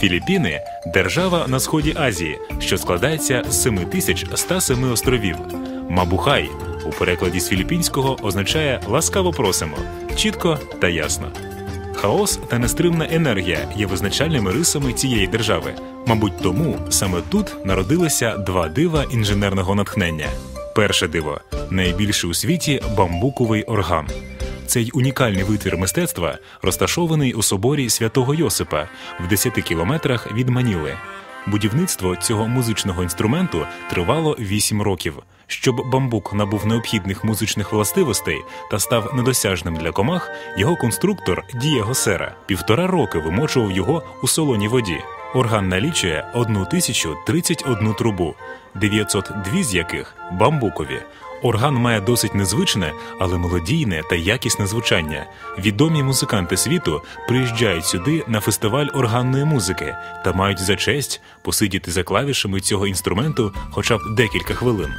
Філіппіни держава на сході Азії, що складається з 7107 островів. Мабухай у перекладі з філіппінського означає ласкаво просимо, чітко та ясно. Хаос та нестримна енергія є визначальними рисами цієї держави. Мабуть, тому саме тут народилися два дива інженерного натхнення. Перше диво найбільший у світі бамбуковий орган. Цей унікальний витвір мистецтва розташований у соборі святого Йосипа в 10 кілометрах від Маніли. Будівництво цього музичного інструменту тривало 8 років. Щоб бамбук набув необхідних музичних властивостей та став недосяжним для комах, його конструктор Дієго Сера півтора роки вимочував його у солоній воді. Орган налічує 1031 трубу, 902 з яких бамбукові. Орган має досить незвичне, але мелодійне та якісне звучання. Відомі музиканти світу приїжджають сюди на фестиваль органної музики та мають за честь посидіти за клавішами цього інструменту хоча б декілька хвилин.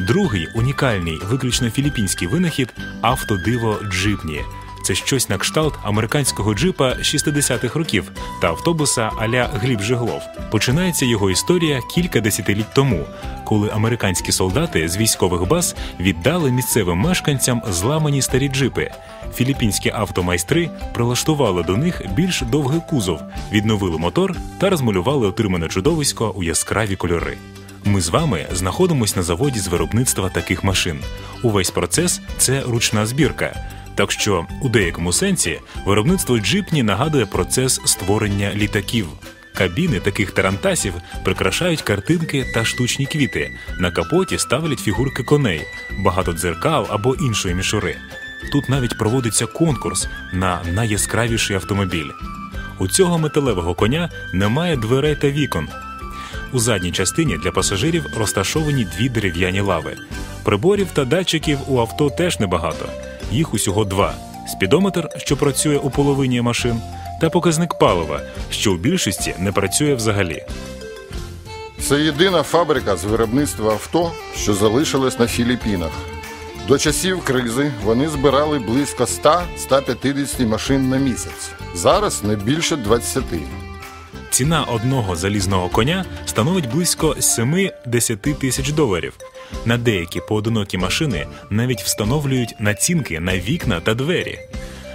Другий унікальний, виключно філіппінський винахід автодиво джипні. Це щось на кшталт американського джипа 60-х років та автобуса аля Гліб Жиглов. Починається його історія кілька десятиліть тому, коли американські солдати з військових баз віддали місцевим мешканцям зламані старі джипи. Філіппінські автомайстри прилаштували до них більш довгий кузов, відновили мотор та розмалювали отримане чудовисько у яскраві кольори. Ми з вами знаходимося на заводі з виробництва таких машин. Увесь процес це ручна збірка. Так що у деякому сенсі виробництво джипні нагадує процес створення літаків. Кабіни таких тарантасів прикрашають картинки та штучні квіти. На капоті ставлять фігурки коней, багато дзеркал або іншої мішури. Тут навіть проводиться конкурс на найяскравіший автомобіль. У цього металевого коня немає дверей та вікон. У задній частині для пасажирів розташовані дві дерев'яні лави. Приборів та датчиків у авто теж небагато. Їх усього два: спідометр, що працює у половині машин, та показник палива, що у більшості не працює взагалі. Це єдина фабрика з виробництва авто, що залишилась на Філіппінах. До часів кризи вони збирали близько 100-150 машин на місяць. Зараз не більше 20. Ціна одного залізного коня становить близько 7-10 тисяч доларів. На деякі поодинокі машини навіть встановлюють націнки на вікна та двері.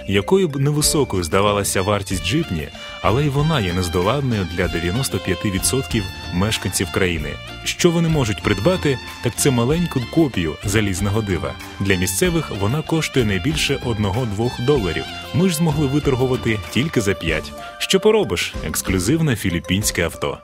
Якою б невисокою здавалася вартість джипні, але й вона є нездоладною для 95% мешканців країни. Що вони можуть придбати, так це маленьку копію залізного дива. Для місцевих вона коштує не більше 1-2 доларів. Ми ж змогли виторгувати тільки за 5. Що поробиш? Ексклюзивне філіппінське авто.